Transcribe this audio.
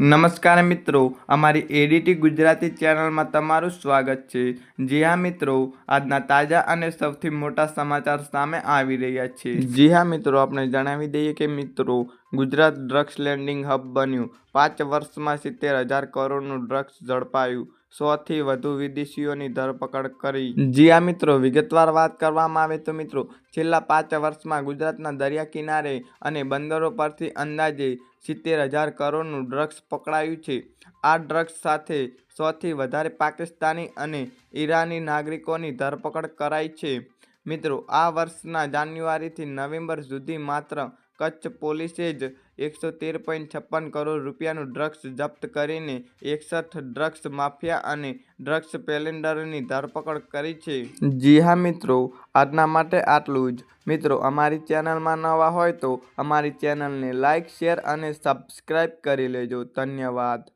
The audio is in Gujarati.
નમસ્કાર મિત્રો, અમારી એડીટી ગુજરાતી ચેનલમાં તમારું સ્વાગત છે. જી હા મિત્રો, આજના તાજા અને સૌથી મોટા સમાચાર સામે આવી રહ્યા છે. જી હા મિત્રો, આપણે જણાવી દઈએ કે મિત્રો, ગુજરાત ડ્રગ્સ લેન્ડિંગ હબ બન્યું. પાંચ વર્ષમાં સિત્તેર હજાર કરોડનું ડ્રગ્સ ઝડપાયું. સોથી વધુ વિદેશીઓની ધરપકડ કરી. જી આ મિત્રો, વિગતવાર વાત કરવામાં આવે તો મિત્રો, છેલ્લા પાંચ વર્ષમાં ગુજરાતના દરિયા કિનારે અને બંદરો પરથી અંદાજે સિત્તેર હજાર કરોડનું ડ્રગ્સ પકડાયું છે. આ ડ્રગ્સ સાથે સોથી વધારે પાકિસ્તાની અને ઈરાની નાગરિકોની ધરપકડ કરાઈ છે. મિત્રો, આ વર્ષના જાન્યુઆરીથી નવેમ્બર સુધી માત્ર કચ્છ પોલીસે જ એકસો તેર પોઈન્ટ છપ્પન કરોડ રૂપિયાનું ડ્રગ્સ જપ્ત કરીને એકસઠ ડ્રગ્સ માફિયા અને ડ્રગ્સ પેલેન્ડરની ધરપકડ કરી છે. જી હા મિત્રો, આજના માટે આટલું જ. મિત્રો, અમારી ચેનલમાં નવા હોય તો અમારી ચેનલને લાઇક શેર અને સબસ્ક્રાઈબ કરી લેજો. ધન્યવાદ.